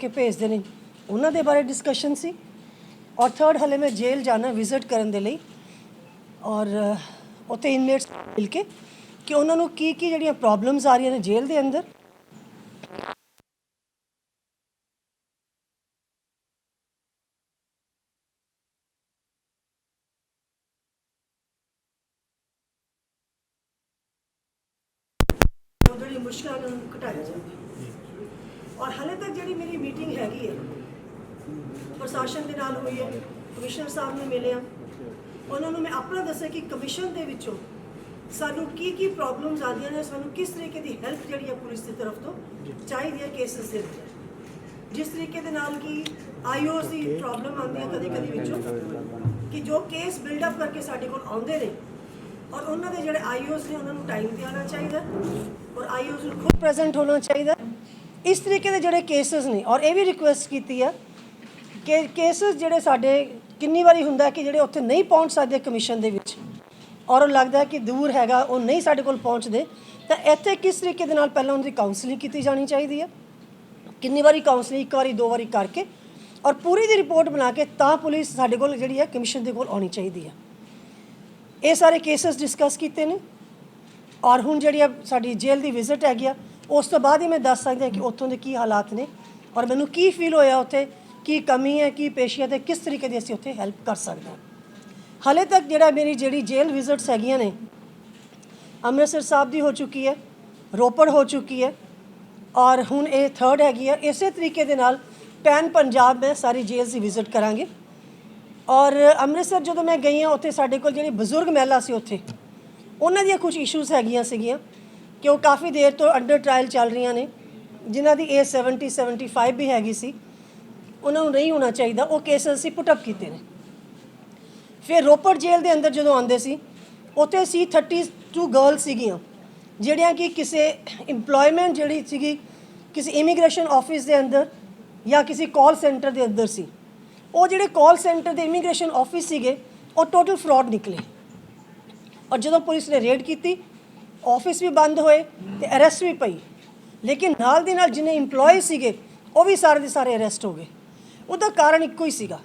ਕੇ ਭੇਜਦੇ ਨੇ ਉਹਨਾਂ ਦੇ ਬਾਰੇ ਡਿਸਕਸ਼ਨ ਸੀ। ਔਰ ਥਰਡ ਹਲੇ ਮੈਂ ਜੇਲ੍ਹ ਜਾਣਾ ਵਿਜ਼ਿਟ ਕਰਨ ਦੇ ਲਈ। ਔਰ ਉੱਥੇ ਇਨਮੇਟਸ ਮਿਲ ਕੇ ਕਿ ਉਹਨਾਂ ਨੂੰ ਕੀ ਕੀ ਜਿਹੜੀਆਂ ਪ੍ਰੋਬਲਮਸ ਆ ਰਹੀਆਂ ਨੇ ਜੇਲ੍ਹ ਦੇ ਅੰਦਰ। ਜਿਹੜੀ ਮੁਸ਼ਕਲਾਂ ਨੂੰ ਘਟਾਇਆ ਜਾਵੇ ਔਰ ਹਲੇ ਤੱਕ ਜਿਹੜੀ ਮੇਰੀ ਮੀਟਿੰਗ ਹੈਗੀ ਹੈ ਪ੍ਰਸ਼ਾਸਨ ਦੇ ਨਾਲ ਹੋਈ ਹੈ ਕਮਿਸ਼ਨਰ ਸਾਹਿਬ ਨੂੰ ਮਿਲਿਆ। ਉਹਨਾਂ ਨੂੰ ਮੈਂ ਆਪਣਾ ਦੱਸਿਆ ਕਿ ਕਮਿਸ਼ਨ ਦੇ ਵਿੱਚੋਂ ਸਾਨੂੰ ਕੀ ਕੀ ਪ੍ਰੋਬਲਮਸ ਆਉਂਦੀਆਂ ਨੇ ਸਾਨੂੰ ਕਿਸ ਤਰੀਕੇ ਦੀ ਹੈਲਪ ਜਿਹੜੀ ਹੈ ਪੁਲਿਸ ਦੀ ਤਰਫ ਤੋਂ ਚਾਹੀਦੀ ਹੈ ਕੇਸਸ ਦੇ ਵਿੱਚ। ਜਿਸ ਤਰੀਕੇ ਦੇ ਨਾਲ ਕਿ ਆਈਓਸ ਦੀ ਪ੍ਰੋਬਲਮ ਆਉਂਦੀ ਹੈ ਕਦੇ ਕਦੇ ਵਿੱਚੋਂ ਕਿ ਜੋ ਕੇਸ ਬਿਲਡ ਅਪ ਕਰਕੇ ਸਾਡੇ ਕੋਲ ਆਉਂਦੇ ਨੇ ਔਰ ਉਹਨਾਂ ਦੇ ਜਿਹੜੇ ਆਈਓਸ ਨੇ ਉਹਨਾਂ ਨੂੰ ਟਾਈਮ ਤੇ ਆਉਣਾ ਚਾਹੀਦਾ ਔਰ ਆਈਓਸ ਨੂੰ ਖੁਦ ਪ੍ਰੈਜ਼ੈਂਟ ਹੋਣਾ ਚਾਹੀਦਾ। ਇਸ ਤਰੀਕੇ ਦੇ ਜਿਹੜੇ ਕੇਸਸ ਨੇ, ਔਰ ਇਹ ਵੀ ਰਿਕੁਐਸਟ ਕੀਤੀ ਆ ਕਿ ਕੇਸਸ ਜਿਹੜੇ ਸਾਡੇ ਕਿੰਨੀ ਵਾਰੀ ਹੁੰਦਾ ਕਿ ਜਿਹੜੇ ਉੱਥੇ ਨਹੀਂ ਪਹੁੰਚ ਸਕਦੇ ਕਮਿਸ਼ਨ ਦੇ ਵਿੱਚ, ਔਰ ਉਹ ਲੱਗਦਾ ਕਿ ਦੂਰ ਹੈਗਾ, ਉਹ ਨਹੀਂ ਸਾਡੇ ਕੋਲ ਪਹੁੰਚਦੇ, ਤਾਂ ਇੱਥੇ ਕਿਸ ਤਰੀਕੇ ਦੇ ਨਾਲ ਪਹਿਲਾਂ ਉਹਨਾਂ ਦੀ ਕਾਉਂਸਲਿੰਗ ਕੀਤੀ ਜਾਣੀ ਚਾਹੀਦੀ ਹੈ ਕਿੰਨੀ ਵਾਰੀ ਕਾਉਂਸਲਿੰਗ ਇੱਕ ਵਾਰੀ, ਦੋ ਵਾਰੀ ਕਰਕੇ, ਔਰ ਪੂਰੀ ਦੀ ਰਿਪੋਰਟ ਬਣਾ ਕੇ ਤਾਂ ਪੁਲਿਸ ਸਾਡੇ ਕੋਲ ਜਿਹੜੀ ਹੈ ਕਮਿਸ਼ਨ ਦੇ ਕੋਲ ਆਉਣੀ ਚਾਹੀਦੀ ਹੈ ਇਹ ਸਾਰੇ ਕੇਸਸ ਡਿਸਕਸ ਕੀਤੇ ਨੇ, ਔਰ ਹੁਣ ਜਿਹੜੀ ਆ ਸਾਡੀ ਜੇਲ੍ਹ ਦੀ ਵਿਜ਼ਿਟ ਹੈਗੀ ਆ ਉਸ ਤੋਂ ਬਾਅਦ ਹੀ ਮੈਂ ਦੱਸ ਸਕਦੀ ਹਾਂ ਕਿ ਉੱਥੋਂ ਦੇ ਕੀ ਹਾਲਾਤ ਨੇ ਔਰ ਮੈਨੂੰ ਕੀ ਫੀਲ ਹੋਇਆ ਉੱਥੇ, ਕੀ ਕਮੀ ਹੈ, ਕੀ ਪੇਸ਼ੀਆਂ ਤੇ ਕਿਸ ਤਰੀਕੇ ਦੀ ਅਸੀਂ ਉੱਥੇ ਹੈਲਪ ਕਰ ਸਕਦੇ ਹਾਂ। ਹਲੇ ਤੱਕ ਜਿਹੜਾ ਮੇਰੀ ਜਿਹੜੀ ਜੇਲ੍ਹ ਵਿਜ਼ਿਟਸ ਹੈਗੀਆਂ ਨੇ, ਅੰਮ੍ਰਿਤਸਰ ਸਾਹਿਬ ਦੀ ਹੋ ਚੁੱਕੀ ਹੈ, ਰੋਪੜ ਹੋ ਚੁੱਕੀ ਹੈ ਔਰ ਹੁਣ ਇਹ ਥਰਡ ਹੈਗੀ ਹੈ। ਇਸੇ ਤਰੀਕੇ ਦੇ ਨਾਲ ਪੈਨ ਪੰਜਾਬ ਮੈਂ ਸਾਰੀ ਜੇਲ੍ਹ ਦੀ ਵਿਜ਼ਿਟ ਕਰਾਂਗੇ ਔਰ ਅੰਮ੍ਰਿਤਸਰ ਜਦੋਂ ਮੈਂ ਗਈ ਹਾਂ, ਉੱਥੇ ਸਾਡੇ ਕੋਲ ਜਿਹੜੀ ਬਜ਼ੁਰਗ ਮਹਿਲਾ ਸੀ ਉੱਥੇ, ਉਹਨਾਂ ਦੀਆਂ ਕੁਝ ਇਸ਼ੂਜ਼ ਹੈਗੀਆਂ ਸੀਗੀਆਂ। ਕਿ ਉਹ ਕਾਫੀ ਦੇਰ ਤੋਂ ਅੰਡਰ ਟ੍ਰਾਇਲ ਚੱਲ ਰਹੀਆਂ ਨੇ, ਜਿਨ੍ਹਾਂ ਦੀ ਏਜ 70 75 ਵੀ ਹੈਗੀ ਸੀ, ਉਹਨਾਂ ਨੂੰ ਨਹੀਂ ਹੋਣਾ ਚਾਹੀਦਾ, ਉਹ ਕੇਸ ਅਸੀਂ ਪੁੱਟ ਅਪ ਕੀਤੇ ਨੇ। ਫਿਰ ਰੋਪੜ ਜੇਲ੍ਹ ਦੇ ਅੰਦਰ ਜਦੋਂ ਆਉਂਦੇ ਸੀ, ਉੱਥੇ ਸੀ 32 ਗਰਲ ਸੀਗੀਆਂ, ਜਿਹੜੀਆਂ ਕਿ ਕਿਸੇ EMPLOYMENT ਜਿਹੜੀ ਸੀਗੀ, ਕਿਸੇ ਇਮੀਗ੍ਰੇਸ਼ਨ ਆਫਿਸ ਦੇ ਅੰਦਰ ਜਾਂ ਕਿਸੇ ਕਾਲ ਸੈਂਟਰ ਦੇ ਅੰਦਰ ਸੀ। ਉਹ ਜਿਹੜੇ ਕਾਲ ਸੈਂਟਰ ਦੇ ਇਮੀਗ੍ਰੇਸ਼ਨ ਆਫਿਸ ਸੀਗੇ, ਉਹ ਟੋਟਲ ਫਰਾਡ ਨਿਕਲੇ। ਔਰ ਜਦੋਂ ਪੁਲਿਸ ਨੇ ਰੇਡ ਕੀਤੀ ਆਫਿਸ ਵੀ ਬੰਦ ਹੋਏ ਤੇ ਅਰੈਸਟ ਵੀ ਪਈ। ਲੇਕਿਨ ਨਾਲ ਦੀ ਨਾਲ ਜਿਨੇ EMPLOYE ਸੀਗੇ, ਉਹ ਵੀ ਸਾਰੇ ਦੇ ਸਾਰੇ ਅਰੈਸਟ ਹੋ ਗਏ। ਉਹਦਾ ਕਾਰਨ ਇੱਕੋ ਹੀ ਸੀਗਾ।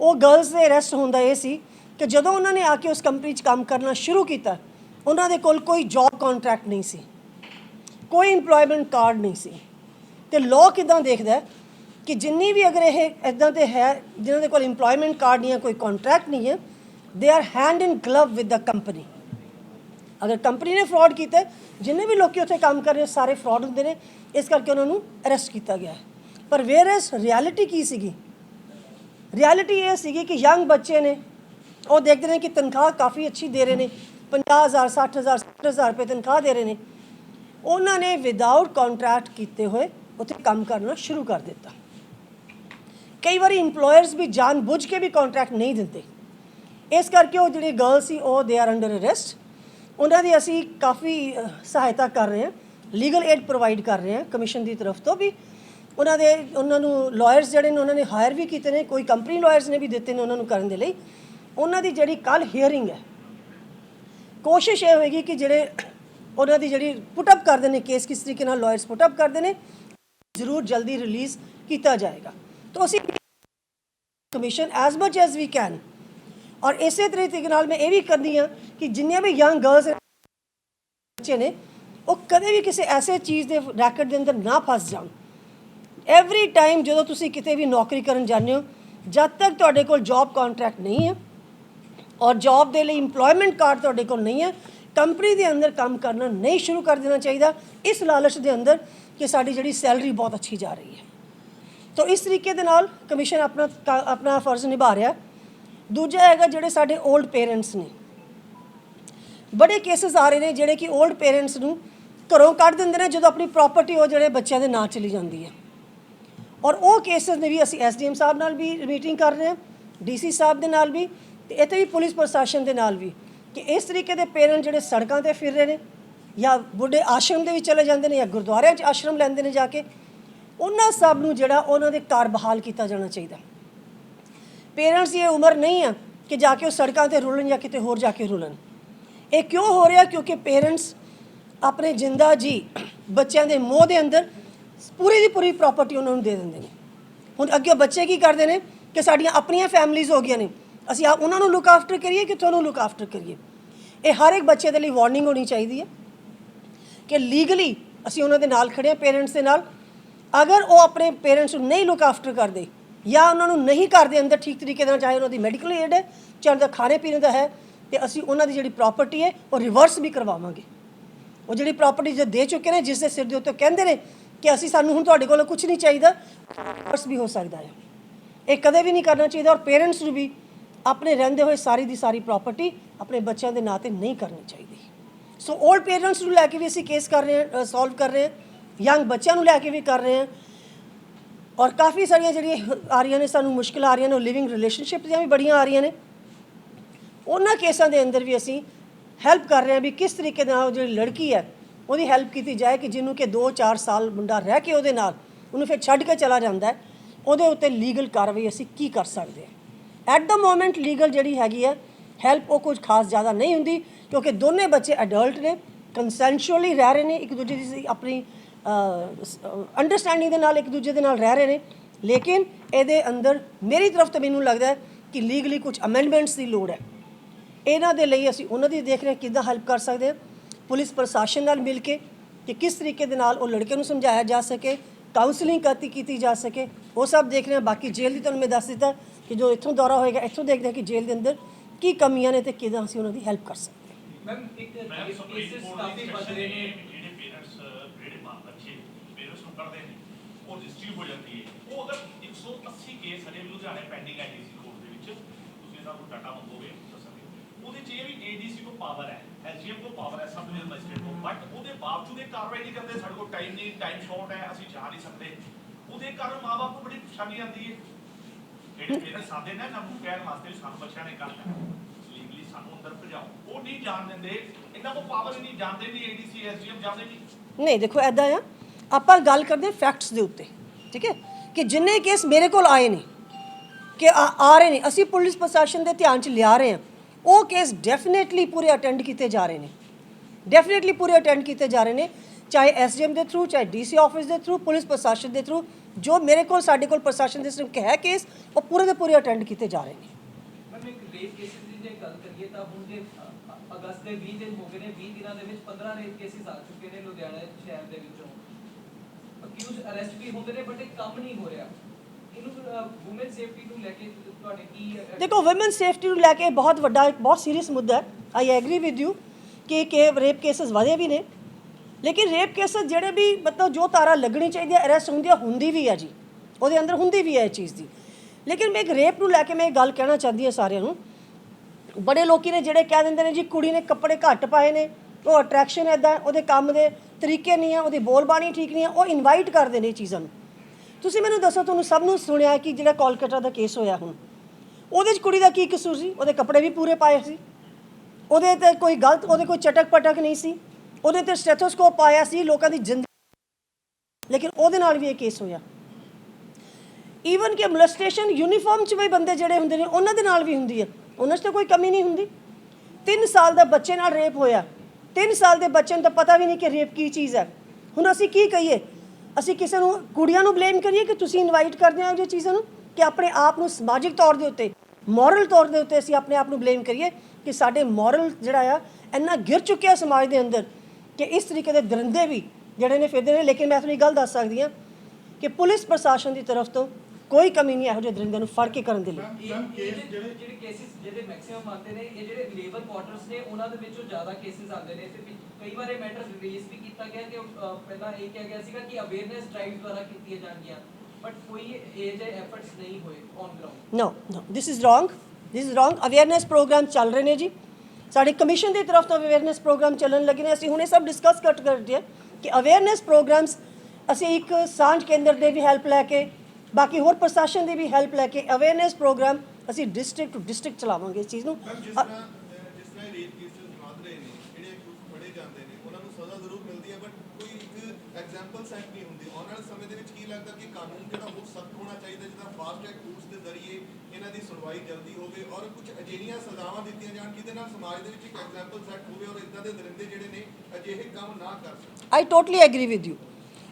ਉਹ ਗਰਲਸ ਦੇ ਅਰੈਸਟ ਹੁੰਦਾ ਇਹ ਸੀ ਕਿ ਜਦੋਂ ਉਹਨਾਂ ਨੇ ਆ ਕੇ ਉਸ ਕੰਪਨੀ 'ਚ ਕੰਮ ਕਰਨਾ ਸ਼ੁਰੂ ਕੀਤਾ, ਉਹਨਾਂ ਦੇ ਕੋਲ ਕੋਈ ਜੌਬ ਕੰਟਰੈਕਟ ਨਹੀਂ ਸੀ। ਕੋਈ EMPLOYMENT ਕਾਰਡ ਨਹੀਂ ਸੀ। ਤੇ ਲਾਅ ਕਿਦਾਂ ਦੇਖਦਾ ਹੈ ਕਿ ਜਿੰਨੀ ਵੀ ਅਗਰ ਇਹ ਇਦਾਂ ਤੇ ਹੈ, ਜਿਨ੍ਹਾਂ ਦੇ ਕੋਲ EMPLOYMENT ਕਾਰਡ ਨਹੀਂ ਹੈ, ਕੋਈ ਕੰਟਰੈਕਟ ਨਹੀਂ ਹੈ they are hand in glove with the company ਅਗਰ ਕੰਪਨੀ ਨੇ ਫਰਾਡ ਕੀਤਾ ਜਿੰਨੇ ਵੀ ਲੋਕੀ ਉੱਥੇ ਕੰਮ ਕਰ ਰਹੇ ਸਾਰੇ ਫਰਾਡ ਹੁੰਦੇ ਨੇ, ਇਸ ਕਰਕੇ ਉਹਨਾਂ ਨੂੰ ਅਰੈਸਟ ਕੀਤਾ ਗਿਆ ਹੈ। ਪਰ ਵੇਅਰ ਇਸ ਰਿਐਲਿਟੀ ਕੀ ਸੀਗੀ? ਰਿਐਲਿਟੀ ਇਹ ਸੀਗੀ ਕਿ ਯੰਗ ਬੱਚੇ ਨੇ, ਉਹ ਦੇਖਦੇ ਨੇ ਕਿ ਤਨਖਾਹ ਕਾਫੀ ਅੱਛੀ ਦੇ ਰਹੇ ਨੇ 50000 60000 60000 ਰੁਪਏ ਤਨਖਾਹ ਦੇ ਰਹੇ ਨੇ। ਉਹਨਾਂ ਨੇ ਵਿਦਆਊਟ ਕੰਟਰੈਕਟ ਕੀਤੇ ਹੋਏ ਉੱਥੇ ਕੰਮ ਕਰਨਾ ਸ਼ੁਰੂ ਕਰ ਦਿੱਤਾ। ਕਈ ਵਾਰੀ EMPLOYERS ਵੀ ਜਾਣ ਬੁੱਝ ਕੇ ਵੀ ਕੰਟਰੈਕਟ ਨਹੀਂ ਦਿੰਦੇ। ਇਸ ਕਰਕੇ ਉਹ ਜਿਹੜੇ ਗਰਲ ਸੀ, ਉਹ ਦੇ ਆਰ ਅੰਡਰ ਅਰੈਸਟ ਉਹਨਾਂ ਦੀ ਅਸੀਂ ਕਾਫੀ ਅਹ, ਸਹਾਇਤਾ ਕਰ ਰਹੇ ਹਾਂ ਲੀਗਲ ਏਡ ਪ੍ਰੋਵਾਈਡ ਕਰ ਰਹੇ ਹਾਂ ਕਮਿਸ਼ਨ ਦੀ ਤਰਫ ਤੋਂ ਵੀ। ਉਹਨਾਂ ਦੇ ਉਹਨਾਂ ਨੂੰ ਲਾਇਰਸ ਜਿਹੜੇ ਨੇ ਉਹਨਾਂ ਨੇ ਹਾਇਰ ਵੀ ਕੀਤੇ ਨੇ ਕੋਈ ਕੰਪਨੀ ਲਾਇਰਸ ਨੇ ਵੀ ਦਿੱਤੇ ਨੇ ਉਹਨਾਂ ਨੂੰ ਕਰਨ ਦੇ ਲਈ। ਉਹਨਾਂ ਦੀ ਜਿਹੜੀ ਕੱਲ ਹੀਅਰਿੰਗ ਹੈ ਕੋਸ਼ਿਸ਼ ਇਹ ਹੋਏਗੀ ਕਿ ਜਿਹੜੇ ਉਹਨਾਂ ਦੀ ਜਿਹੜੀ ਪੁੱਟ ਅਪ ਕਰਦੇ ਨੇ ਕੇਸ ਕਿਸ ਤਰੀਕੇ ਨਾਲ ਲਾਇਰਸ ਪੁੱਟ ਅਪ ਕਰਦੇ ਨੇ ਜ਼ਰੂਰ ਜਲਦੀ ਰਿਲੀਜ਼ ਕੀਤਾ ਜਾਏਗਾ। ਤਾਂ ਅਸੀਂ commission as much as we can ਔਰ ਇਸੇ ਤਰੀਕੇ ਨਾਲ ਮੈਂ ਇਹ ਵੀ ਕਰਦੀ ਹਾਂ ਕਿ ਜਿੰਨੀਆਂ ਵੀ ਯੰਗ ਗਰਲਸ ਬੱਚੇ ਨੇ, ਉਹ ਕਦੇ ਵੀ ਕਿਸੇ ਐਸੇ ਚੀਜ਼ ਦੇ ਰੈਕਟ ਦੇ ਅੰਦਰ ਨਾ ਫਸ ਜਾਣ। ਐਵਰੀ ਟਾਈਮ ਜਦੋਂ ਤੁਸੀਂ ਕਿਤੇ ਵੀ ਨੌਕਰੀ ਕਰਨ ਜਾਂਦੇ ਹੋ, ਜਦ ਤੱਕ ਤੁਹਾਡੇ ਕੋਲ ਜੌਬ ਕੰਟਰੈਕਟ ਨਹੀਂ ਹੈ ਔਰ ਜੌਬ ਦੇ ਲਈ EMPLOYMENT ਕਾਰਡ ਤੁਹਾਡੇ ਕੋਲ ਨਹੀਂ ਹੈ ਕੰਪਨੀ ਦੇ ਅੰਦਰ ਕੰਮ ਕਰਨਾ ਨਹੀਂ ਸ਼ੁਰੂ ਕਰ ਦੇਣਾ ਚਾਹੀਦਾ। ਇਸ ਲਾਲਚ ਦੇ ਅੰਦਰ ਕਿ ਸਾਡੀ ਜਿਹੜੀ ਸੈਲਰੀ ਬਹੁਤ ਅੱਛੀ ਜਾ ਰਹੀ ਹੈ। ਤੋ ਇਸ ਤਰੀਕੇ ਦੇ ਨਾਲ ਕਮਿਸ਼ਨ ਆਪਣਾ ਆਪਣਾ ਫਰਜ਼ ਨਿਭਾ ਰਿਹਾ। ਦੂਜਾ ਹੈਗਾ ਜਿਹੜੇ ਸਾਡੇ 올ਡ ਪੇਰੈਂਟਸ ਨੇ। ਬੜੇ ਕੇਸਸ ਆ ਰਹੇ ਨੇ ਜਿਹੜੇ ਕਿ 올ਡ ਪੇਰੈਂਟਸ ਨੂੰ ਘਰੋਂ ਕੱਢ ਦਿੰਦੇ ਨੇ ਜਦੋਂ ਆਪਣੀ ਪ੍ਰਾਪਰਟੀ ਉਹ ਜਿਹੜੇ ਬੱਚਿਆਂ ਦੇ ਨਾਂ ਚਲੀ ਜਾਂਦੀ ਹੈ। ਔਰ ਉਹ ਕੇਸਸ ਨੇ ਵੀ ਅਸੀਂ ਐਸਡੀਐਮ ਸਾਹਿਬ ਨਾਲ ਵੀ ਮੀਟਿੰਗ ਕਰ ਰਹੇ ਹਾਂ ਡੀਸੀ ਸਾਹਿਬ ਦੇ ਨਾਲ ਵੀ ਤੇ ਇੱਥੇ ਵੀ ਪੁਲਿਸ ਪ੍ਰਸ਼ਾਸਨ ਦੇ ਨਾਲ ਵੀ ਕਿ ਇਸ ਤਰੀਕੇ ਦੇ ਪੇਰੈਂਟ ਜਿਹੜੇ ਸੜਕਾਂ ਤੇ ਫਿਰ ਰਹੇ ਨੇ ਜਾਂ ਬੁੱਢੇ ਆਸ਼ਰਮ ਦੇ ਵਿੱਚ ਚਲੇ ਜਾਂਦੇ ਨੇ ਜਾਂ ਗੁਰਦੁਆਰਿਆਂ 'ਚ ਆਸ਼ਰਮ ਲੈਂਦੇ ਨੇ ਜਾ ਕੇ, ਉਹਨਾਂ ਸਭ ਨੂੰ ਜਿਹੜਾ ਉਹਨਾਂ ਦੇ ਘਰ ਬਹਾਲ ਕੀਤਾ ਜਾਣਾ ਚਾਹੀਦਾ। ਪੇਰੈਂਟਸ ਦੀ ਇਹ ਉਮਰ ਨਹੀਂ ਆ ਕਿ ਜਾ ਕੇ ਉਹ ਸੜਕਾਂ ਤੇ ਰੁਲਣ ਜਾਂ ਕਿਤੇ ਹੋਰ ਜਾ ਕੇ ਰੁਲਣ। ਇਹ ਕਿਉਂ ਹੋ ਰਿਹਾ? ਕਿਉਂਕਿ ਪੇਰੈਂਟਸ ਆਪਣੇ ਜਿੰਦਾ ਜੀ ਬੱਚਿਆਂ ਦੇ ਮੋਹ ਦੇ ਅੰਦਰ ਪੂਰੀ ਦੀ ਪੂਰੀ ਪ੍ਰਾਪਰਟੀ ਉਹਨਾਂ ਨੂੰ ਦੇ ਦਿੰਦੇ ਨੇ। ਹੁਣ ਅੱਗੇ ਬੱਚੇ ਕੀ ਕਰਦੇ ਨੇ? ਕਿ ਸਾਡੀਆਂ ਆਪਣੀਆਂ ਫੈਮਲੀਆਂ ਹੋ ਗਈਆਂ ਨੇ। ਅਸੀਂ ਆ ਉਹਨਾਂ ਨੂੰ ਲੁੱਕ ਆਫਟਰ ਕਰੀਏ ਕਿ ਤੁਹਾਨੂੰ ਲੁੱਕ ਆਫਟਰ ਕਰੀਏ? ਇਹ ਹਰ ਇੱਕ ਬੱਚੇ ਦੇ ਲਈ ਵਾਰਨਿੰਗ ਹੋਣੀ ਚਾਹੀਦੀ ਹੈ ਕਿ ਲੀਗਲੀ ਅਸੀਂ ਉਹਨਾਂ ਦੇ ਨਾਲ ਖੜੇ ਹਾਂ ਪੇਰੈਂਟਸ ਦੇ ਨਾਲ। ਅਗਰ ਉਹ ਆਪਣੇ ਪੇਰੈਂਟਸ ਨੂੰ ਨਹੀਂ ਲੁੱਕ ਆਫਟਰ ਕਰਦੇ ਜਾਂ ਉਹਨਾਂ ਨੂੰ ਨਹੀਂ ਘਰ ਦੇ ਅੰਦਰ ਠੀਕ ਤਰੀਕੇ ਨਾਲ, ਚਾਹੇ ਉਹਨਾਂ ਦੀ ਮੈਡੀਕਲ ਏਡ ਹੈ, ਚਾਹੇ ਉਹਨਾਂ ਦਾ ਖਾਣੇ ਪੀਣੇ ਦਾ ਹੈ, ਤੇ ਅਸੀਂ ਉਹਨਾਂ ਦੀ ਜਿਹੜੀ ਪ੍ਰਾਪਰਟੀ ਹੈ, ਉਹ ਰਿਵਰਸ ਵੀ ਕਰਵਾਵਾਂਗੇ। ਉਹ ਜਿਹੜੀ ਪ੍ਰਾਪਰਟੀ ਜੇ ਦੇ ਚੁੱਕੇ ਨੇ ਜਿਸ ਦੇ ਸਿਰ ਦੇ ਉੱਤੇ ਕਹਿੰਦੇ ਨੇ ਕਿ ਅਸੀਂ ਸਾਨੂੰ ਹੁਣ ਤੁਹਾਡੇ ਕੋਲੋਂ ਕੁਝ ਨਹੀਂ ਚਾਹੀਦਾ ਰਿਵਰਸ ਵੀ ਹੋ ਸਕਦਾ ਹੈ। ਇਹ ਕਦੇ ਵੀ ਨਹੀਂ ਕਰਨਾ ਚਾਹੀਦਾ ਔਰ ਪੇਰੈਂਟਸ ਨੂੰ ਵੀ ਆਪਣੇ ਰਹਿੰਦੇ ਹੋਏ ਸਾਰੀ ਦੀ ਸਾਰੀ ਪ੍ਰਾਪਰਟੀ ਆਪਣੇ ਬੱਚਿਆਂ ਦੇ ਨਾਂ ਤੇ ਨਹੀਂ ਕਰਨੀ ਚਾਹੀਦੀ। ਸੋ 올ਡ ਪੇਰੈਂਟਸ ਨੂੰ ਲੈ ਕੇ ਵੀ ਅਸੀਂ ਕੇਸ ਕਰ ਰਹੇ ਹਾਂ ਸੋਲਵ ਕਰ ਰਹੇ ਹਾਂ ਯੰਗ ਬੱਚਿਆਂ ਨੂੰ ਲੈ ਕੇ ਵੀ ਕਰ ਰਹੇ ਹਾਂ ਔਰ ਕਾਫੀ ਸਾਰੀਆਂ ਜਿਹੜੀਆਂ ਆ ਰਹੀਆਂ ਨੇ, ਸਾਨੂੰ ਮੁਸ਼ਕਿਲ ਆ ਰਹੀਆਂ ਨੇ, ਉਹ ਲਿਵਿੰਗ ਰਿਲੇਸ਼ਨਸ਼ਿਪ ਦੀਆਂ ਵੀ ਬੜੀਆਂ ਆ ਰਹੀਆਂ ਨੇ। ਉਹਨਾਂ ਕੇਸਾਂ ਦੇ ਅੰਦਰ ਵੀ ਅਸੀਂ ਹੈਲਪ ਕਰ ਰਹੇ ਹਾਂ ਵੀ ਕਿਸ ਤਰੀਕੇ ਦੇ ਨਾਲ ਉਹ ਜਿਹੜੀ ਲੜਕੀ ਹੈ, ਉਹਦੀ ਹੈਲਪ ਕੀਤੀ ਜਾਏ ਕਿ ਜਿਹਨੂੰ ਕਿ 2-4 ਸਾਲ ਮੁੰਡਾ ਰਹਿ ਕੇ ਉਹਦੇ ਨਾਲ, ਉਹਨੂੰ ਫਿਰ ਛੱਡ ਕੇ ਚਲਾ ਜਾਂਦਾ ਉਹਦੇ ਉੱਤੇ ਲੀਗਲ ਕਾਰਵਾਈ ਅਸੀਂ ਕੀ ਕਰ ਸਕਦੇ ਹਾਂ? ਐਟ ਦਾ ਮੋਮੈਂਟ ਲੀਗਲ ਜਿਹੜੀ ਹੈਗੀ ਹੈ ਹੈਲਪ ਉਹ ਕੁਝ ਖਾਸ ਜ਼ਿਆਦਾ ਨਹੀਂ ਹੁੰਦੀ ਕਿਉਂਕਿ ਦੋਨੇ ਬੱਚੇ ਅਡਲਟ ਨੇ ਕੰਸੈਂਸ਼ੂਅਲੀ ਰਹਿ ਰਹੇ ਨੇ, ਇੱਕ ਦੂਜੇ ਦੀ ਆਪਣੀ ਅੰਡਰਸਟੈਂਡਿੰਗ ਦੇ ਨਾਲ ਇੱਕ ਦੂਜੇ ਦੇ ਨਾਲ ਰਹਿ ਰਹੇ ਨੇ। ਲੇਕਿਨ ਇਹਦੇ ਅੰਦਰ ਮੇਰੀ ਤਰਫ ਤੋਂ ਮੈਨੂੰ ਲੱਗਦਾ ਕਿ ਲੀਗਲੀ ਕੁਝ ਅਮੈਂਡਮੈਂਟਸ ਦੀ ਲੋੜ ਹੈ। ਇਹਨਾਂ ਦੇ ਲਈ ਅਸੀਂ ਉਹਨਾਂ ਦੀ ਦੇਖ ਰਹੇ ਹਾਂ ਕਿੱਦਾਂ ਹੈਲਪ ਕਰ ਸਕਦੇ ਹਾਂ। ਪੁਲਿਸ ਪ੍ਰਸ਼ਾਸਨ ਨਾਲ ਮਿਲ ਕੇ ਕਿ ਕਿਸ ਤਰੀਕੇ ਦੇ ਨਾਲ ਉਹ ਲੜਕੇ ਨੂੰ ਸਮਝਾਇਆ ਜਾ ਸਕੇ ਕਾਉਂਸਲਿੰਗ ਕਰਤੀ ਕੀਤੀ ਜਾ ਸਕੇ। ਉਹ ਸਭ ਦੇਖ ਰਹੇ ਹਾਂ। ਬਾਕੀ ਜੇਲ੍ਹ ਦੀ ਤੁਹਾਨੂੰ ਮੈਂ ਦੱਸ ਦਿੱਤਾ ਕਿ ਜੋ ਇੱਥੋਂ ਦੌਰਾ ਹੋਏਗਾ, ਇੱਥੋਂ ਦੇਖਦੇ ਹਾਂ ਕਿ ਜੇਲ੍ਹ ਦੇ ਅੰਦਰ ਕੀ ਕਮੀਆਂ ਨੇ ਤੇ ਕਿੱਦਾਂ ਅਸੀਂ ਉਹਨਾਂ ਦੀ ਹੈਲਪ ਕਰ ਸਕਦੇ ਹਾਂ। ਮੈਮ ਇੱਕ ਮੈਂ ਕਾਫੀ ਦੀ ਨੇ ਨੇ ਜਿਹੜੇ ਪੇਰੈਂਟਸ ਜਿਹੜੇ ਮਾਂ ਬੱਚੇ ਪੇਰੈਂਟਸ ਨੂੰ ਪੜ੍ਹਦੇ ਨੇ ਉਹ ਰਜਿਸਟਰੀ ਹੋ ਜਾਂਦੀ ਹੈ। ਉਹ ਅਗਰ 180 ਕੇਸ ਹਜੇ ਵੀ ਲੁਧਿਆਣੇ ਪੈਂਡਿੰਗ ਆਈਡੀਸੀ ਕੋਰਟ ਦੇ ਵਿੱਚ, ਤੁਸੀਂ ਇਹਦਾ ਕੋਈ ਡਾਟਾ ਮੰਗੋਗੇ, ਦੱਸਾਂਗੇ। ਉਹਦੇ ਚ ਇਹ ਵੀ ਏਡੀਸੀ ਕੋ ਪਾਵਰ ਹੈ ਐਸਜੀਐਮ ਕੋ ਪਾਵਰ ਹੈ ਸਬ ਡਿਵੀਜ਼ਨ ਮੈਜਿਸਟ੍ਰੇਟ ਕੋ ਬਟ ਉਹਦੇ ਬਾਵਜੂਦ ਇਹ ਕਾਰਵਾਈ ਨਹੀਂ ਕਰਦੇ, ਸਾਡੇ ਕੋਲ ਟਾਈਮ ਨਹੀਂ ਟਾਈਮ ਸ਼ਾਰਟ ਹੈ, ਅਸੀਂ ਜਾ ਨਹੀਂ ਸਕਦੇ। ਉਹਦੇ ਕਾਰਨ ਮਾਪੇ ਨੂੰ ਬੜੀ ਪਰੇਸ਼ਾਨੀ ਆਉਂਦੀ ਹੈ। ਜਿਹੜੇ ਪੇਰੈਂਟਸ ਆਉਂਦੇ ਨੇ ਨਾ ਨੂੰ ਕਹਿਣ ਵਾਸਤੇ ਵੀ ਸਾਨੂੰ ਬੱਚਿਆਂ ਨੇ ਕਰਨਾ ਲੀਗਲੀ ਸਾਨੂੰ ਅੰਦਰ ਭਜਾਓ। ਉਹ ਨਹੀਂ ਜਾਣ ਦਿੰਦੇ, ਇਹਨਾਂ ਕੋ ਪਾਵਰ ਹੀ ਨਹੀਂ, ਜਾਣਦੇ ਨਹੀਂ ਏਡੀਸੀ ਐਸਡੀਐਮ ਜਾਂਦੇ ਨਹੀਂ। ਨਹੀਂ, ਦੇਖੋ ਐਦਾਂ ਆ ਆਪਾਂ ਗੱਲ ਕਰਦੇ ਹਾਂ ਫੈਕਟਸ ਦੇ ਉੱਤੇ, ਠੀਕ ਹੈ? ਕਿ ਜਿੰਨੇ ਕੇਸ ਮੇਰੇ ਕੋਲ ਆਏ ਨੇ, ਕਿ ਆ ਰਹੇ ਨੇ, ਅਸੀਂ ਪੁਲਿਸ ਪ੍ਰਸ਼ਾਸਨ ਦੇ ਧਿਆਨ 'ਚ ਲਿਆ ਰਹੇ ਹਾਂ, ਉਹ ਕੇਸ ਡੈਫੀਨੇਟਲੀ ਪੂਰੇ ਅਟੈਂਡ ਕੀਤੇ ਜਾ ਰਹੇ ਨੇ। ਡੈਫੀਨੇਟਲੀ ਪੂਰੇ ਅਟੈਂਡ ਕੀਤੇ ਜਾ ਰਹੇ ਨੇ, ਚਾਹੇ ਐਸਡੀਐਮ ਦੇ ਥਰੂ ਚਾਹੇ ਡੀਸੀ ਆਫਿਸ ਦੇ ਥਰੂ ਪੁਲਿਸ ਪ੍ਰਸ਼ਾਸਨ ਦੇ ਥਰੂ ਜੋ ਮੇਰੇ ਕੋਲ, ਸਾਡੇ ਕੋਲ ਪ੍ਰਸ਼ਾਸਨ ਦੇ ਸਿਰਫ ਹੈ ਕੇਸ ਉਹ ਪੂਰੇ ਦੇ ਪੂਰੇ ਅਟੈਂਡ ਕੀਤੇ ਜਾ ਰਹੇ ਨੇ। ਅਗਸਤ ਦੇ 20 ਦਿਨ ਹੋ ਗਏ ਨੇ 20 ਦਿਨਾਂ ਦੇ ਵਿੱਚ 15 ਰੇਪ ਕੇਸਿਸ ਆ ਚੁੱਕੇ ਨੇ ਲੁਧਿਆਣਾ ਸ਼ਹਿਰ ਦੇ ਵਿੱਚੋਂ। ਅਕਿਊਜ਼ ਅਰੈਸਟ ਵੀ ਹੁੰਦੇ ਨੇ ਬਟ ਇਹ ਕੰਮ ਨਹੀਂ ਹੋ ਰਿਹਾ। ਦੇਖੋ ਔਮਨ ਸੇਫਟੀ ਨੂੰ ਲੈ ਕੇ ਬਹੁਤ ਵੱਡਾ, ਇੱਕ ਬਹੁਤ ਸੀਰੀਅਸ ਮੁੱਦਾ ਹੈ। ਆਈ ਐਗਰੀ ਵਿਦ ਯੂ ਕਿ ਕਿ ਰੇਪ ਕੇਸਸ ਵਧੇ ਵੀ ਨੇ। ਲੇਕਿਨ ਰੇਪ ਕੇਸਸ ਜਿਹੜੇ ਵੀ, ਮਤਲਬ ਜੋ ਤਾਰਾ ਲੱਗਣੀ ਚਾਹੀਦੀ ਹੈ ਅਰੈਸਟ ਹੁੰਦੀ ਹੈ ਹੁੰਦੀ ਵੀ ਹੈ ਜੀ। ਉਹਦੇ ਅੰਦਰ ਹੁੰਦੀ ਵੀ ਹੈ ਇਹ ਚੀਜ਼ ਦੀ। ਲੇਕਿਨ ਮੈਂ ਇੱਕ ਰੇਪ ਨੂੰ ਲੈ ਕੇ ਮੈਂ ਇਹ ਗੱਲ ਕਹਿਣਾ ਚਾਹੁੰਦੀ ਹਾਂ ਸਾਰਿਆਂ ਨੂੰ। ਬੜੇ ਲੋਕੀ ਨੇ ਜਿਹੜੇ ਕਹਿ ਦਿੰਦੇ ਨੇ ਜੀ, ਕੁੜੀ ਨੇ ਕੱਪੜੇ ਘੱਟ ਪਾਏ ਨੇ। ਉਹ ਅਟਰੈਕਸ਼ਨ ਐਦਾਂ ਉਹਦੇ ਕੰਮ ਦੇ ਤਰੀਕੇ ਨਹੀਂ ਆ, ਉਹਦੀ ਬੋਲਬਾਣੀ ਠੀਕ ਨਹੀਂ ਆ, ਉਹ ਇਨਵਾਈਟ ਕਰਦੇ ਨੇ ਇਹ ਚੀਜ਼ਾਂ ਨੂੰ। ਤੁਸੀਂ ਮੈਨੂੰ ਦੱਸੋ, ਤੁਹਾਨੂੰ ਸਭ ਨੂੰ ਸੁਣਿਆ ਕਿ ਜਿਹੜਾ ਕੋਲਕਾਤਾ ਦਾ ਕੇਸ ਹੋਇਆ ਹੁਣ, ਉਹਦੇ 'ਚ ਕੁੜੀ ਦਾ ਕੀ ਕਸੂਰ ਸੀ? ਉਹਦੇ ਕੱਪੜੇ ਵੀ ਪੂਰੇ ਪਾਏ ਸੀ। ਉਹਦੇ ਤੇ ਕੋਈ ਗਲਤ, ਉਹਦੇ ਕੋਈ ਚਟਕ ਪਟਕ ਨਹੀਂ ਸੀ। ਉਹਦੇ ਤੇ ਸਟੈਥੋਸਕੋਪ ਆਇਆ ਸੀ, ਲੋਕਾਂ ਦੀ ਜ਼ਿੰਦਗੀ। ਲੇਕਿਨ ਉਹਦੇ ਨਾਲ ਵੀ ਇਹ ਕੇਸ ਹੋਇਆ। ਈਵਨ ਕਿ ਮੋਲੈਸਟੇਸ਼ਨ ਯੂਨੀਫਾਰਮ 'ਚ ਵੀ ਬੰਦੇ ਜਿਹੜੇ ਹੁੰਦੇ ਨੇ, ਉਹਨਾਂ ਦੇ ਨਾਲ ਵੀ ਹੁੰਦੀ ਹੈ। ਉਹਨਾਂ 'ਚ ਤਾਂ ਕੋਈ ਕਮੀ ਨਹੀਂ ਹੁੰਦੀ। 3 ਸਾਲ ਦਾ ਬੱਚੇ ਨਾਲ ਰੇਪ ਹੋਇਆ। 3 ਸਾਲ ਦੇ ਬੱਚੇ ਨੂੰ ਤਾਂ ਪਤਾ ਵੀ ਨਹੀਂ ਕਿ ਰੇਪ ਕੀ ਚੀਜ਼ ਹੈ। ਹੁਣ ਅਸੀਂ ਕੀ ਕਹੀਏ? ਅਸੀਂ ਕਿਸੇ ਨੂੰ, ਕੁੜੀਆਂ ਨੂੰ ਬਲੇਮ ਕਰੀਏ ਕਿ ਤੁਸੀਂ ਇਨਵਾਈਟ ਕਰਦੇ ਹੋ ਇਹ ਚੀਜ਼ਾਂ ਨੂੰ? ਕਿ ਆਪਣੇ ਆਪ ਨੂੰ ਸਮਾਜਿਕ ਤੌਰ ਦੇ ਉੱਤੇ ਮੋਰਲ ਤੌਰ ਦੇ ਉੱਤੇ ਅਸੀਂ ਆਪਣੇ ਆਪ ਨੂੰ ਬਲੇਮ ਕਰੀਏ ਕਿ ਸਾਡੇ ਮੋਰਲ ਜਿਹੜਾ ਆ, ਇੰਨਾ ਗਿਰ ਚੁੱਕਿਆ ਸਮਾਜ ਦੇ ਅੰਦਰ ਕਿ ਇਸ ਤਰੀਕੇ ਦੇ ਦਰਿੰਦੇ ਵੀ ਜਿਹੜੇ ਨੇ ਫਿਰਦੇ ਨੇ। ਲੇਕਿਨ ਮੈਂ ਤੁਹਾਨੂੰ ਇਹ ਗੱਲ ਦੱਸ ਸਕਦੀ ਹਾਂ ਕਿ ਪੁਲਿਸ ਪ੍ਰਸ਼ਾਸਨ ਦੀ ਤਰਫ ਤੋਂ ਕੋਈ ਕਮੀ ਨਹੀਂ ਇਹੋ ਜਿਹੇ ਦਰਿੰਦਿਆਂ ਨੂੰ ਫੜ ਕੇ ਕਰਨ ਦੇ ਲਈ ਜਿਹੜੇ ਜਿਹੜੇ ਕੇਸਿਸ ਜਿਹੜੇ ਮੈਕਸਿਮਮ ਆਉਂਦੇ ਨੇ ਇਹ ਜਿਹੜੇ ਲੇਬਰ ਕੁਆਟਰਸ ਨੇ ਉਹਨਾਂ ਦੇ ਵਿੱਚੋਂ ਜ਼ਿਆਦਾ ਕੇਸਿਸ ਆਉਂਦੇ ਨੇ ਤੇ ਵਿੱਚ ਕਈ ਵਾਰ ਇਹ ਮੈਟਰ ਰਿਲੀਜ਼ ਵੀ ਕੀਤਾ ਗਿਆ ਕਿ ਅ, ਪਹਿਲਾਂ ਇਹ ਕਿਹਾ ਗਿਆ ਸੀਗਾ ਕਿ ਅਵੇਅਰਨੈਸ ਡਰਾਈਵ ਦੁਆਰਾ ਕੀਤੀਆਂ ਜਾਣਗੀਆਂ ਬਟ ਕੋਈ ਇਹ ਜਿਹੇ ਐਫਰਟਸ ਨਹੀਂ ਹੋਏ on ground no no this is wrong this is wrong awareness programme ਚੱਲ ਰਹੇ ਨੇ ਜੀ ਸਾਡੇ ਕਮਿਸ਼ਨ ਦੀ ਤਰਫ ਤੋਂ ਅਵੇਅਰਨੈਸ ਪ੍ਰੋਗਰਾਮ ਚੱਲਣ ਲੱਗੇ ਨੇ ਅਸੀਂ ਹੁਣੇ ਸਭ ਡਿਸਕਸ ਕਰ ਕਰਦੇ ਹਾਂ ਕਿ ਅਵੇਅਰਨੈਸ ਪ੍ਰੋਗਰਾਮਸ ਅਸੀਂ ਇੱਕ ਸਾਂਝ ਕੇਂਦਰ ਦੇ ਵੀ ਹੈਲਪ ਲੈ ਕੇ ਬਾਕੀ ਹੋਰ ਪ੍ਰਸ਼ਾਸਨ ਦੀ ਵੀ ਹੈਲਪ ਲੈ ਕੇ ਅਵੇਅਰਨੈਸ ਪ੍ਰੋਗਰਾਮ ਅਸੀਂ ਡਿਸਟ੍ਰਿਕਟ ਟੂ ਡਿਸਟ੍ਰਿਕਟ ਚਲਾਵਾਂਗੇ ਇਸ ਚੀਜ਼ ਨੂੰ। ਐਗਜ਼ਾਮਪਲ ਸੈਟ ਨਹੀਂ ਹੁੰਦੀ। ਆਉਣ ਵਾਲੇ ਸਮੇਂ ਦੇ ਵਿੱਚ ਕੀ ਲੱਗਦਾ ਕਿ ਕਾਨੂੰਨ ਜਿਹੜਾ ਉਹ ਸਖਤ ਹੋਣਾ ਚਾਹੀਦਾ ਜਿਹਦਾ ਫਾਸਟ ਟਰੈਕ ਕੋਰਟਸ ਦੇ ਜ਼ਰੀਏ ਇਹਨਾਂ ਦੀ ਸੁਣਵਾਈ ਜਲਦੀ ਹੋਵੇ ਔਰ ਕੁਝ ਅਜਿਹੀਆਂ ਸਜ਼ਾਵਾਂ ਦਿੱਤੀਆਂ ਜਾਣ ਜਿਹਦੇ ਨਾਲ ਸਮਾਜ ਦੇ ਵਿੱਚ ਇੱਕ ਐਗਜ਼ਾਮਪਲ ਸੈਟ ਹੋਵੇ ਔਰ ਇਦਾਂ ਦੇ ਦਰਿੰਦੇ ਜਿਹੜੇ ਨੇ ਅਜਿਹੇ ਕੰਮ ਨਾ ਕਰ ਸਕਣ। I totally agree with you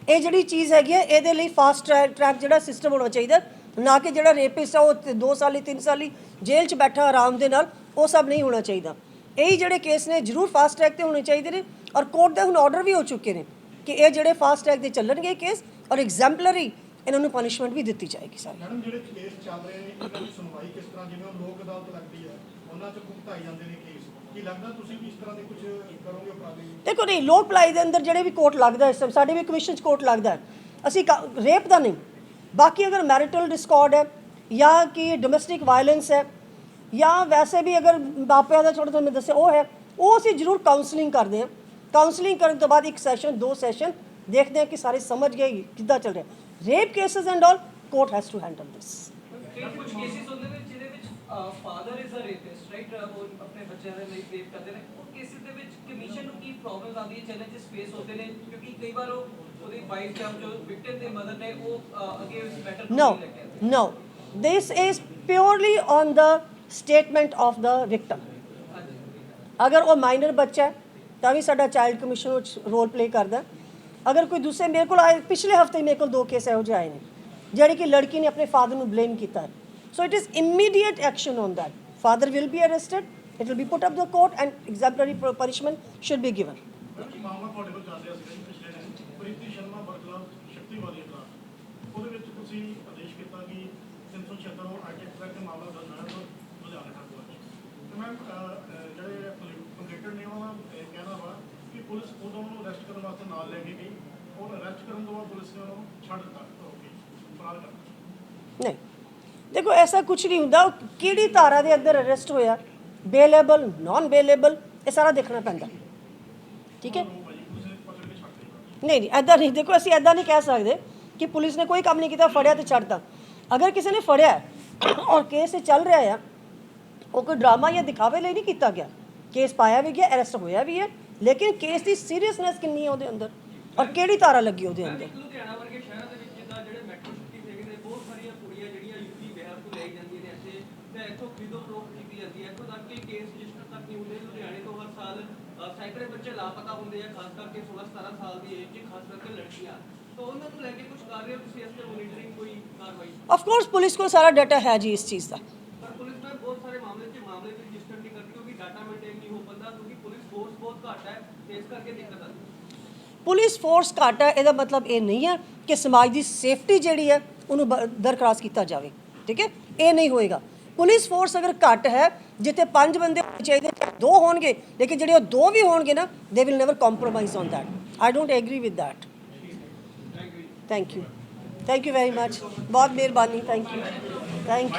ਇਹ ਜਿਹੜੀ ਚੀਜ਼ ਹੈਗੀ ਹੈ ਇਹਦੇ ਲਈ ਫਾਸਟ ਟਰੈਕ ਜਿਹੜਾ ਸਿਸਟਮ ਹੋਣਾ ਚਾਹੀਦਾ। ਨਾ ਕਿ ਜਿਹੜਾ ਰੇਪਿਸਟ ਆ, ਉਹ 2 ਸਾਲੀ 3 ਸਾਲੀ ਜੇਲ੍ਹ 'ਚ ਬੈਠਾ ਆਰਾਮ ਦੇ ਨਾਲ, ਉਹ ਸਭ ਨਹੀਂ ਹੋਣਾ ਚਾਹੀਦਾ। ਇਹੀ ਜਿਹੜੇ ਕੇਸ ਨੇ, ਜ਼ਰੂਰ ਫਾਸਟ ਟਰੈਕ ਤੇ ਹੋਣੇ ਚਾਹੀਦੇ ਨੇ ਔਰ ਕੋਰਟ ਦੇ ਹੁਣ ਆਰਡਰ ਵੀ ਹੋ ਚੁੱਕੇ ਨੇ ਕਿ ਇਹ ਜਿਹੜੇ ਫਾਸਟ ਟਰੈਕ ਤੇ ਚੱਲਣਗੇ ਕੇਸ ਔਰ ਐਗਜ਼ੈਂਪਲਰੀ ਇਹਨਾਂ ਨੂੰ ਪਨਿਸ਼ਮੈਂਟ ਵੀ ਦਿੱਤੀ ਜਾਏਗੀ ਸਾਰੀ। ਮੈਡਮ, ਜਿਹੜੇ ਕੇਸ ਚੱਲ ਰਹੇ ਨੇ, ਇਹਨਾਂ ਦੀ ਸੁਣਵਾਈ ਕਿਸ ਤਰ੍ਹਾਂ, ਜਿਵੇਂ ਲੋਕ ਅਦਾਲਤ ਲੱਗਦੀ ਹੈ, ਉਹਨਾਂ 'ਚ ਭੁਗਤਾਈ ਜਾਂਦੇ ਨੇ ਕੇਸ ਕੀ ਲੱਗਦਾ ਤੁਸੀਂ ਵੀ ਇਸ ਤਰ੍ਹਾਂ ਦੇ ਕੁਝ ਕਰੋਗੇ ਉਪਰਾਲੇ ਦੇਖੋ ਨਹੀਂ ਲੋਕ ਭਲਾਈ ਦੇ ਅੰਦਰ ਜਿਹੜੇ ਵੀ ਕੋਰਟ ਲੱਗਦਾ ਹੈ ਇਸ time ਸਾਡੇ ਵੀ ਕਮਿਸ਼ਨ ਚ ਕੋਰਟ ਲੱਗਦਾ ਹੈ। ਅਸੀਂ ਰੇਪ ਦਾ ਨਹੀਂ। ਬਾਕੀ ਅਗਰ ਮੈਰਿਟਲ ਡਿਸਕਾਰਡ ਹੈ ਜਾਂ ਕਿ ਡੋਮੈਸਟਿਕ ਵਾਇਲੈਂਸ ਹੈ ਜਾਂ ਵੈਸੇ ਵੀ ਅਗਰ ਮਾਪਿਆਂ ਦਾ ਛੋਟਾ ਤੁਹਾਨੂੰ ਦੱਸਿਆ ਉਹ ਹੈ ਉਹ ਅਸੀਂ ਜ਼ਰੂਰ ਕਾਉਂਸਲਿੰਗ ਕਰਦੇ ਹਾਂ। ਕਾਉਂਸਲਿੰਗ ਕਰਨ ਤੋਂ ਬਾਅਦ ਇੱਕ ਸੈਸ਼ਨ ਦੋ ਸੈਸ਼ਨ ਦੇਖਦੇ ਹਾਂ ਕਿ ਸਾਰੇ ਸਮਝ ਗਏ ਕਿੱਦਾਂ ਚੱਲ ਰਿਹਾ। Rape cases and all court has to handle this ਕੁਝ ਕੇਸਿਸ ਹੁੰਦੇ ਨੇ father is a rapist right ਉਹ ਆਪਣੇ ਬੱਚਿਆਂ ਦੇ ਲਈ ਰੇਪ ਕਰਦੇ ਨੇ ਉਹ ਕੇਸਿਸ ਦੇ ਵਿੱਚ ਕਮਿਸ਼ਨ ਨੂੰ ਕੀ ਪ੍ਰੋਬਲਮਸ ਆਉਂਦੀ ਹੈ ਚੈਲੰਜਸ ਫੇਸ ਹੁੰਦੇ ਨੇ ਕਿਉਂਕਿ ਕਈ ਵਾਰ ਉਹ ਉਹਦੀ ਵਾਈਫ ਜਾਂ ਜੋ ਵਿਕਟਿਮ ਦੇ ਮਦਰ ਨੇ ਉਹ ਅੱਗੇ better No, no. This is purely on the statement of the victim. ਅਗਰ ਉਹ ਮਾਈਨਰ ਬੱਚਾ ਹੈ ਤਾਂ ਵੀ ਸਾਡਾ ਚਾਈਲਡ ਕਮਿਸ਼ਨ ਵਿੱਚ ਰੋਲ ਪਲੇ ਕਰਦਾ। ਅਗਰ ਕੋਈ ਦੂਸਰੇ ਮੇਰੇ ਕੋਲ ਆਏ ਪਿਛਲੇ ਹਫ਼ਤੇ ਮੇਰੇ ਕੋਲ ਦੋ ਕੇਸ ਇਹੋ ਜਿਹੇ ਆਏ ਨੇ ਜਿਹੜੇ ਕਿ ਲੜਕੀ ਨੇ ਆਪਣੇ ਫਾਦਰ ਨੂੰ ਬਲੇਮ ਕੀਤਾ ਹੈ so it is immediate action on that father will be arrested it will be put up the court and exemplary punishment should be given madam ji ਮਾਮਲਾ ਤੁਹਾਡੇ ਕੋਲ ਚੱਲ ਰਿਹਾ ਸੀਗਾ ਜੀ ਪਿਛਲੇ ਦਿਨ ਪ੍ਰੀਤੀ ਸ਼ਰਮਾ ਬਰਖਲਾਫ ਸ਼ਕਤੀਵਾਦੀ ਖਿਲਾਫ ਉਹਦੇ ਵਿੱਚ ਤੁਸੀਂ ਆਦੇਸ਼ ਕੀਤਾ ਕਿ 376 ਉਹ ਆਈਟੀ ਐਕਟ ਮਾਮਲਾ ਦਰਜ ਹੋਇਆ ਤਾਂ ਲੁਧਿਆਣਾ ਖਾਤੇ ਵਿੱਚ ਤੇ ਮੈਂ ਜਿਹੜੇ ਕੰਪਲੀਟਡ ਨੇ ਉਹਨਾਂ ਦਾ ਇਹ ਕਹਿਣਾ ਵਾ ਕਿ ਪੁਲਿਸ ਉਦੋਂ ਉਹਨੂੰ ਅਰੈਸਟ ਕਰਨ ਵਾਸਤੇ ਨਾਲ ਲੈ ਕੇ ਗਈ ਉਹ ਅਰੈਸਟ ਕਰਨ ਤੋਂ ਬਾਅਦ ਪੁਲਿਸ ਨੇ ਉਹਨੂੰ ਛੱਡ ਦਿੱਤਾ ਓਕੇ ਫਰਾਰ ਕਰ ਦਿੱਤਾ ਨਹੀਂ ਦੇਖੋ, ਐਸਾ ਕੁਝ ਨਹੀਂ ਹੁੰਦਾ। ਉਹ ਕਿਹੜੀ ਧਾਰਾ ਦੇ ਅੰਦਰ ਅਰੈਸਟ ਹੋਇਆ? ਬੇਲੇਬਲ ਨਾਨ ਬੇਲੇਬਲ ਇਹ ਸਾਰਾ ਦੇਖਣਾ ਪੈਂਦਾ। ਠੀਕ ਹੈ? ਨਹੀਂ ਨਹੀਂ ਐਦਾਂ ਨਹੀਂ। ਦੇਖੋ, ਅਸੀਂ ਐਦਾਂ ਨਹੀਂ ਕਹਿ ਸਕਦੇ ਕਿ ਪੁਲਿਸ ਨੇ ਕੋਈ ਕੰਮ ਨਹੀਂ ਕੀਤਾ, ਫੜਿਆ ਤੇ ਛੱਡਤਾ। ਅਗਰ ਕਿਸੇ ਨੇ ਫੜਿਆ ਔਰ ਕੇਸ ਚੱਲ ਰਿਹਾ ਆ, ਉਹ ਕੋਈ ਡਰਾਮਾ ਜਾਂ ਦਿਖਾਵੇ ਲਈ ਨਹੀਂ ਕੀਤਾ ਗਿਆ। ਕੇਸ ਪਾਇਆ ਵੀ ਗਿਆ ਅਰੈਸਟ ਹੋਇਆ ਵੀ ਹੈ, ਲੇਕਿਨ ਕੇਸ ਦੀ ਸੀਰੀਅਸਨੈਸ ਕਿੰਨੀ ਹੈ ਉਹਦੇ ਅੰਦਰ? ਔਰ ਕਿਹੜੀ ਤਾਰਾ ਲੱਗੀ ਉਹਦੇ ਅੰਦਰ? ਲੁਧਿਆਣਾ ਵਰਗੇ ਸ਼ਹਿਰਾਂ ਦੇ ਵਿੱਚ ਜਿੱਦਾਂ ਜਿਹੜੇ ਮੈਟਰੋ ਸਿਟੀ ਬਹੁਤ ਸਾਰੀਆਂ ਕੁੜੀਆਂ ਜਿਹੜੀਆਂ ਯੂਪੀ ਬਿਹਾਰ ਤੋਂ ਲੈ ਜਾਂਦੀਆਂ ਨੇ ਇੱਥੇ ਤੇ ਇੱਥੋਂ ਖਰੀਦੋ ਫਰੋਖਤ ਕੀਤੀ ਜਾਂਦੀ ਹੈ। ਇੱਥੋਂ ਤੱਕ ਕਿ ਕੇਸ ਰਜਿਸਟਰ ਤੱਕ ਨਹੀਂ ਹੁੰਦੇ। ਲੁਧਿਆਣੇ ਤੋਂ ਹਰ ਸਾਲ ਅ, ਸੈਂਕੜੇ ਬੱਚੇ ਲਾਪਤਾ ਹੁੰਦੇ ਆ ਖਾਸ ਕਰਕੇ 16 17 ਸਾਲ ਦੀ ਏਜ 'ਚ ਖਾਸ ਕਰਕੇ ਲੜਕੀਆਂ। ਤਾਂ ਉਹਨਾਂ ਨੂੰ ਲੈ ਕੇ ਕੁਝ ਕਰ ਰਹੇ ਹੋ ਤੁਸੀਂ ਇਸ ਤੇ ਮੋਨੀਟਰਿੰਗ ਕੋਈ ਕਾਰਵਾਈ? ਆਫ ਕੋਰਸ ਪੁਲਿਸ ਕੋਲ ਸਾਰਾ ਡਾਟਾ ਹੈ ਜੀ ਇਸ ਚੀਜ਼ ਦਾ। ਪਰ ਪੁਲਿਸ ਮੈਂ ਬਹੁਤ ਸਾਰੇ ਮਾਮਲੇ 'ਚ ਮਾਮਲੇ 'ਚ ਰਜਿਸਟਰ ਨਹੀਂ ਕਰਦੀ ਕਿਉਂਕਿ ਡਾਟਾ ਮੇਨਟੇਨ ਨਹੀਂ ਹੋ ਪਾਉਂਦਾ ਕਿਉਂਕਿ ਪੁਲਿਸ ਫੋਰਸ ਬਹੁਤ ਘੱਟ ਹੈ ਤੇ ਇਸ ਕਰਕੇ ਦਿੱਕਤ ਆਉਂਦੀ ਹੈ। ਪੁਲਿਸ ਫੋਰਸ ਘੱਟ ਹੈ ਇਹਦਾ ਮਤਲਬ ਇਹ ਨਹੀਂ ਹੈ ਕਿ ਸਮਾਜ ਦੀ ਸੇਫਟੀ ਜਿਹੜੀ ਹੈ ਉਹਨੂੰ ਬ- ਦਰਖਾਸਤ ਕੀਤਾ ਜਾਵੇ, ਠੀਕ ਹੈ? ਇਹ ਨਹੀਂ ਹੋਏਗਾ। ਪੁਲਿਸ ਫੋਰਸ ਅਗਰ ਘੱਟ ਹੈ, ਜਿੱਥੇ ਪੰਜ ਬੰਦੇ ਹੋਣੇ ਚਾਹੀਦੇ ਦੋ ਹੋਣਗੇ, ਲੇਕਿਨ ਜਿਹੜੇ ਉਹ ਦੋ ਵੀ ਹੋਣਗੇ ਨਾ they will never compromise on that. I don't agree with that. Thank you thank you very much ਬਹੁਤ ਮਿਹਰਬਾਨੀ. Thank you thank